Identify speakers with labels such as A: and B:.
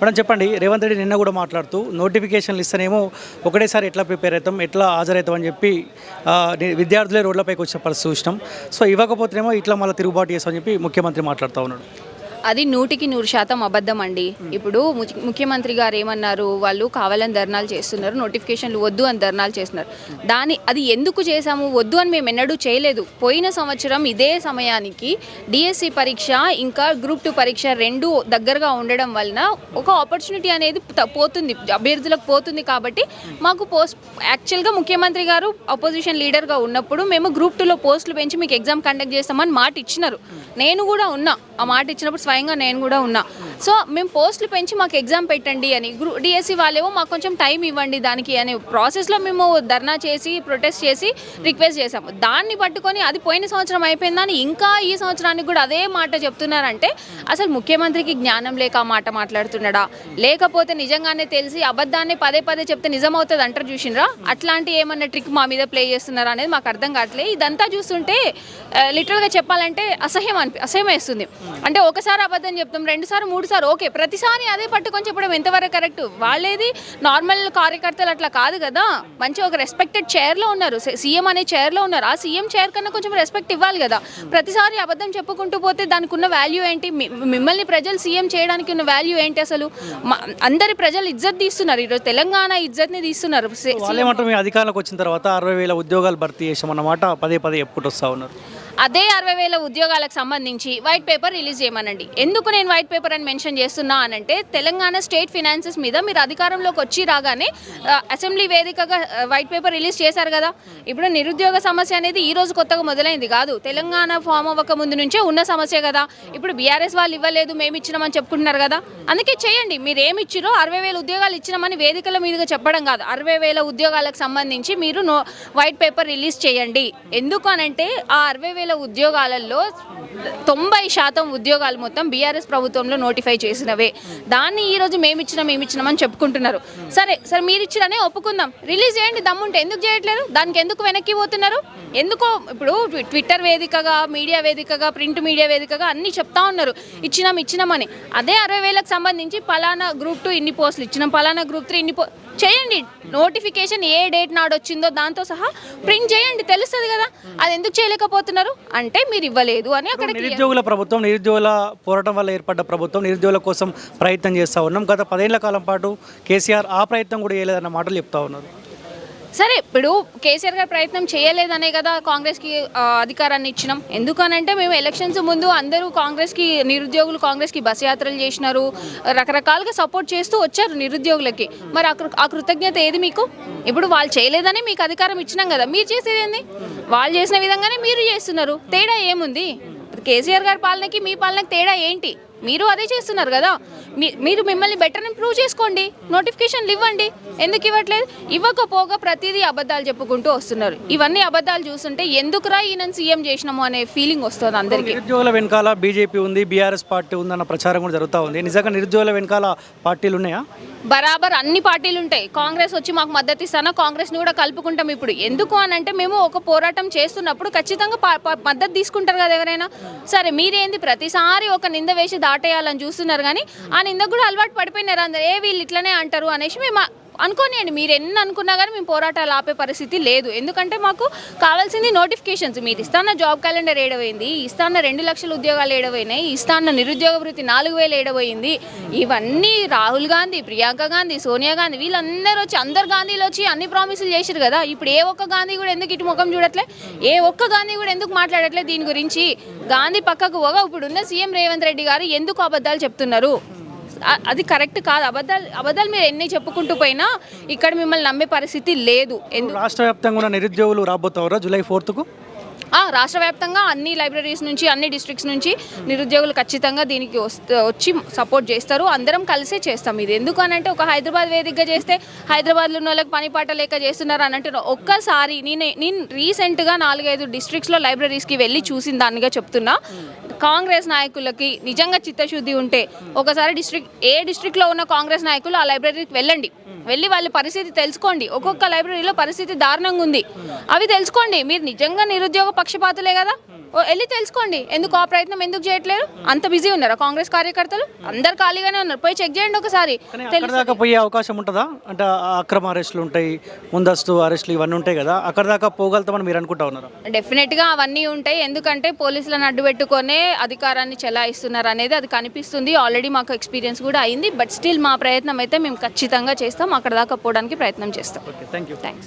A: Madam చెప్పండి రేవంత్ రెడ్డి నిన్న కూడా మాట్లాడుతూ నోటిఫికేషన్లు ఇస్తేనేమో ఒకటేసారి ఎట్లా ప్రిపేర్ అవుతాం ఎట్లా హాజరవుతాం అని చెప్పి విద్యార్థులే రోడ్లపైకి వచ్చే పరిస్థితి చూసినాం. సో ఇవ్వకపోతేనేమో ఇట్లా మళ్ళీ తిరుగుబాటు చేస్తామని చెప్పి ముఖ్యమంత్రి మాట్లాడుతూ ఉన్నాడు.
B: అది నూటికి నూరు శాతం అబద్ధం అండి. ఇప్పుడు ముఖ్య- ముఖ్యమంత్రి గారు ఏమన్నారు? వాళ్ళు కావాలని ధర్నాలు చేస్తున్నారు నోటిఫికేషన్లు వద్దు అని ధర్నాలు చేస్తున్నారు. దాని అది ఎందుకు చేశాము? వద్దు అని మేము ఎన్నడూ చేయలేదు. పోయిన సంవత్సరం ఇదే సమయానికి డిఎస్సి పరీక్ష ఇంకా గ్రూప్ టూ పరీక్ష రెండు దగ్గరగా ఉండడం వలన ఒక ఆపర్చునిటీ అనేది పోతుంది. అభ్యర్థులకు పోతుంది కాబట్టి మాకు పోస్ట్ యాక్చువల్గా ముఖ్యమంత్రి గారు అపోజిషన్ లీడర్గా ఉన్నప్పుడు మేము గ్రూప్ టూలో పోస్టులు పెంచి మీకు ఎగ్జామ్ కండక్ట్ చేస్తామని మాట ఇచ్చినారు నేను కూడా ఉన్నా. ఆ మాట ఇచ్చినప్పుడు స్వయంగా నేను కూడా ఉన్నా. సో మేము పోస్టులు పెంచి మాకు ఎగ్జామ్ పెట్టండి అని. గ్రూ డిఎస్సి వాళ్ళేమో మాకు కొంచెం టైం ఇవ్వండి దానికి అనే ప్రాసెస్లో మేము ధర్నా చేసి ప్రొటెస్ట్ చేసి రిక్వెస్ట్ చేసాము దాన్ని పట్టుకొని అది పోయిన సంవత్సరం అయిపోయిందని ఇంకా ఈ సంవత్సరానికి కూడా అదే మాట చెప్తున్నారంటే అసలు ముఖ్యమంత్రికి జ్ఞానం లేక ఆ మాట మాట్లాడుతున్నాడా? లేకపోతే నిజంగానే తెలిసి అబద్ధాన్ని పదే పదే చెప్తే నిజమవుతుంది అంటారు చూసినరా? అట్లాంటి ఏమన్నా ట్రిక్ మా మీద ప్లే చేస్తున్నారా అనేది మాకు అర్థం కావట్లేదు. ఇదంతా చూస్తుంటే లిటరల్గా చెప్పాలంటే అసహ్యం అనిపి అసహ్యం వేస్తుంది. అంటే ఒకసారి అబద్ధం చెప్తాం రెండు సార్ మూడు సార్ ఓకే. ప్రతిసారి అదే పట్టుకొని చెప్పడం ఎంతవరకు కరెక్ట్? వాళ్ళేది నార్మల్ కార్యకర్తలు అట్లా కాదు కదా. మంచి ఒక రెస్పెక్టెడ్ చైర్లో ఉన్నారు. సీఎం అనే చైర్లో ఉన్నారు. ఆ సీఎం చైర్ కన్నా కొంచెం రెస్పెక్ట్ ఇవ్వాలి కదా. ప్రతిసారి అబద్ధం చెప్పుకుంటూ పోతే దానికి ఉన్న వాల్యూ ఏంటి మిమ్మల్ని ప్రజలు సీఎం చేయడానికి ఉన్న వాల్యూ ఏంటి అసలు? మ- అందరి ప్రజలు ఇజ్జత్ తీస్తున్నారు. ఈరోజు తెలంగాణ ఇజ్జత్ని తీస్తున్నారు.
A: అధికారంలోకి వచ్చిన తర్వాత అరవై వేల ఉద్యోగాలు భర్తీ చేసామన్నమాట పదే పదే చెప్పుకుంటూ వస్తూ ఉన్నారు.
B: అదే అరవై వేల ఉద్యోగాలకు సంబంధించి వైట్ పేపర్ రిలీజ్ చేయమనండి. ఎందుకు నేను వైట్ పేపర్ అని మెన్షన్ చేస్తున్నా అనంటే తెలంగాణ స్టేట్ ఫినాన్సెస్ మీద మీరు అధికారంలోకి వచ్చి రాగానే అసెంబ్లీ వేదికగా వైట్ పేపర్ రిలీజ్ చేశారు కదా. ఇప్పుడు నిరుద్యోగ సమస్య అనేది ఈ రోజు కొత్తగా మొదలైంది కాదు. తెలంగాణ ఫామ్ అవ్వక ముందు నుంచే ఉన్న సమస్య కదా. ఇప్పుడు బీఆర్ఎస్ వాళ్ళు ఇవ్వలేదు మేము ఇచ్చినామని చెప్పుకుంటున్నారు కదా. అందుకే చేయండి. మీరు ఏమి ఇచ్చిరో అరవై వేల ఉద్యోగాలు ఇచ్చినామని వేదికల మీదుగా చెప్పడం కాదు. అరవై వేల ఉద్యోగాలకు సంబంధించి మీరు వైట్ పేపర్ రిలీజ్ చేయండి. ఎందుకు అనంటే ఆ అరవై వేల ఉద్యోగాలలో తొంభై శాతం ఉద్యోగాలు మొత్తం బీఆర్ఎస్ ప్రభుత్వంలో నోటిఫై చేసినవే. దాన్ని ఈరోజు రోజు మేము ఇచ్చినాం మేము ఇచ్చినామని చెప్పుకుంటున్నారు. సరే సరే మీరు ఇచ్చిననే ఒప్పుకుందాం. రిలీజ్ చేయండి దమ్ముంటే. ఎందుకు చేయట్లేదు? దానికి ఎందుకు వెనక్కి పోతున్నారు? ఎందుకో ఇప్పుడు ట్విట్టర్ వేదికగా మీడియా వేదికగా ప్రింట్ మీడియా వేదికగా అన్నీ చెప్తా ఉన్నారు. ఇచ్చినాం ఇచ్చినామని అదే అరవై వేలకు సంబంధించి పలానా గ్రూప్ టూ ఇన్ని పోస్టులు ఇచ్చినాం పలానా గ్రూప్ త్రీ ఇన్ని పో చేయండి. నోటిఫికేషన్ ఏ డేట్ నాడు వచ్చిందో దాంతో సహా ప్రింట్ చేయండి. తెలుస్తుంది కదా. అది ఎందుకు చేయలేకపోతున్నారు? అంటే మీరు ఇవ్వలేదు అని అక్కడ
A: నిరుద్యోగుల ప్రభుత్వం నిరుద్యోగుల పోరాటం వల్ల ఏర్పడ్డ ప్రభుత్వం నిరుద్యోగుల కోసం ప్రయత్నం చేస్తూ ఉన్నాం. గత పదేళ్ళ కాలం పాటు కేసీఆర్ ఆ ప్రయత్నం కూడా చేయలేదన్న మాటలు చెప్తా ఉన్నారు.
B: సరే ఇప్పుడు కేసీఆర్ గారు ప్రయత్నం చేయలేదనే కదా కాంగ్రెస్కి అధికారాన్ని ఇచ్చినాం. ఎందుకనంటే మేము ఎలక్షన్స్ ముందు అందరూ కాంగ్రెస్కి నిరుద్యోగులు కాంగ్రెస్కి బస్ యాత్రలు చేసినారు. రకరకాలుగా సపోర్ట్ చేస్తూ వచ్చారు నిరుద్యోగులకి. మరి ఆ కృ- ఆ కృతజ్ఞత ఏది మీకు? ఇప్పుడు వాళ్ళు చేయలేదని మీకు అధికారం ఇచ్చినాం కదా. మీరు చేసేది ఏంది? వాళ్ళు చేసిన విధంగానే మీరు చేస్తున్నారు. తేడా ఏముంది? కేసీఆర్ గారి పాలనకి మీ పాలనకి తేడా ఏంటి? మీరు అదే చేస్తున్నారు కదా. మీరు మిమ్మల్ని బెటర్ ప్రూవ్ చేసుకోండి. నోటిఫికేషన్లు ఇవ్వండి. ఎందుకు ఇవ్వట్లేదు? ఇవ్వకపోగా ప్రతిదీ అబద్ధాలు చెప్పుకుంటూ వస్తున్నారు. ఇవన్నీ అబద్ధాలు చూస్తుంటే ఎందుకురా ఈయన సీఎం చేసినాము అనే ఫీలింగ్ వస్తుంది అందరికీ.
A: నిరుద్యోగుల వెనకాల బీజేపీ ఉంది బీఆర్ఎస్ పార్టీ ఉందన్న ప్రచారం కూడా జరుగుతూ ఉంది. నిజంగా నిరుద్యోగుల వెనకాల పార్టీలు ఉన్నాయా?
B: బరాబర్ అన్ని పార్టీలు ఉంటాయి. కాంగ్రెస్ వచ్చి మాకు మద్దతు ఇస్తానా? కాంగ్రెస్ని కూడా కలుపుకుంటాం ఇప్పుడు. ఎందుకు అని అంటే మేము ఒక పోరాటం చేస్తున్నప్పుడు ఖచ్చితంగా మద్దతు తీసుకుంటారు కదా ఎవరైనా. సరే మీరేంది? ప్రతిసారి ఒక నింద వేసి దాటేయాలని చూస్తున్నారు కానీ ఆ నింద కూడా అలవాటు పడిపోయినారు అందరు. ఏ వీళ్ళు ఇట్లనే అంటారు అనేసి మేము అనుకోనియండి మీరు ఎన్ని అనుకున్నా కానీ మేము పోరాటాలు ఆపే పరిస్థితి లేదు. ఎందుకంటే మాకు కావాల్సింది నోటిఫికేషన్స్. మీరు ఇస్తాన్న జాబ్ క్యాలెండర్ ఏడవైంది ఇస్తాన్న రెండు లక్షల ఉద్యోగాలు ఏడవైనాయి ఇస్తాన్న నిరుద్యోగ వృత్తి నాలుగు వేలు ఏడవైంది. ఇవన్నీ రాహుల్ గాంధీ ప్రియాంక గాంధీ సోనియా గాంధీ వీళ్ళందరూ వచ్చి అందరు గాంధీలు వచ్చి అన్ని ప్రామిసులు చేశారు కదా. ఇప్పుడు ఏ ఒక్క గాంధీ కూడా ఎందుకు ఇటు ముఖం చూడట్లే? ఏ ఒక్క గాంధీ కూడా ఎందుకు మాట్లాడట్లే దీని గురించి? గాంధీ పక్కకు పోగా ఇప్పుడున్న సీఎం రేవంత్ రెడ్డి గారు ఎందుకు అబద్ధాలు చెప్తున్నారు? అది కరెక్ట్ కాదు. అబద్ధాలు అబద్ధాలు మీరు ఎన్ని చెప్పుకుంటూ పోయినా ఇక్కడ మిమ్మల్ని నమ్మే పరిస్థితి లేదు.
A: రాష్ట్ర వ్యాప్తంగా ఉన్న నిరుద్యోగులు రాబోతారా జూలై ఫోర్త్కు?
B: రాష్ట్ర వ్యాప్తంగా అన్ని లైబ్రరీస్ నుంచి అన్ని డిస్ట్రిక్ట్స్ నుంచి నిరుద్యోగులు ఖచ్చితంగా దీనికి వస్త- వచ్చి సపోర్ట్ చేస్తారు. అందరం కలిసే చేస్తాం ఇది. ఎందుకు అనంటే ఒక హైదరాబాద్ వేదికగా చేస్తే హైదరాబాద్లో ఉన్న వాళ్ళకి పని పాట లేక చేస్తున్నారు అని అంటే ఒక్కసారి నేను నేను రీసెంట్గా నాలుగైదు డిస్ట్రిక్ట్స్లో లైబ్రరీస్కి వెళ్ళి చూసిన దానిగా చెప్తున్నా. కాంగ్రెస్ నాయకులకి నిజంగా చిత్తశుద్ధి ఉంటే ఒకసారి డిస్ట్రిక్ట్ ఏ డిస్ట్రిక్ట్లో ఉన్న కాంగ్రెస్ నాయకులు ఆ లైబ్రరీకి వెళ్ళండి. వెళ్ళి వాళ్ళ పరిస్థితి తెలుసుకోండి. ఒక్కొక్క లైబ్రరీలో పరిస్థితి దారుణంగా ఉంది. అవి తెలుసుకోండి. మీరు నిజంగా నిరుద్యోగ పక్షపాతులే కదా? ఓ, వెళ్ళి తెలుసుకోండి. ఎందుకు ఆ ప్రయత్నం ఎందుకు చేయట్లేరు అంత బిజీ ఉన్నారా కాంగ్రెస్ కార్యకర్తలు? అందరు ఖాళీగానే ఉన్నారు. పోయి చెక్ చేయండి ఒకసారి.
A: దాకా పోయే అవకాశం ఉంటుందా? అంటే అక్రమ అరెస్టులు ఉంటాయి ముందస్తు అరెస్టులు ఇవన్నీ ఉంటాయి కదా. అక్కడ దాకా పోగలుగుతామని మీరు అనుకుంటా ఉన్నారు?
B: డెఫినెట్గా అవన్నీ ఉంటాయి. ఎందుకంటే పోలీసులను అడ్డు పెట్టుకొనే అధికారాన్ని చెలాయిస్తున్నారు అనేది అది కనిపిస్తుంది. ఆల్రెడీ మాకు ఎక్స్పీరియన్స్ కూడా అయింది. బట్ స్టిల్ మా ప్రయత్నం అయితే మేము ఖచ్చితంగా చేస్తాం. అక్కడ దాకా పోవడానికి ప్రయత్నం చేస్తాం.
A: Thank you
B: thanks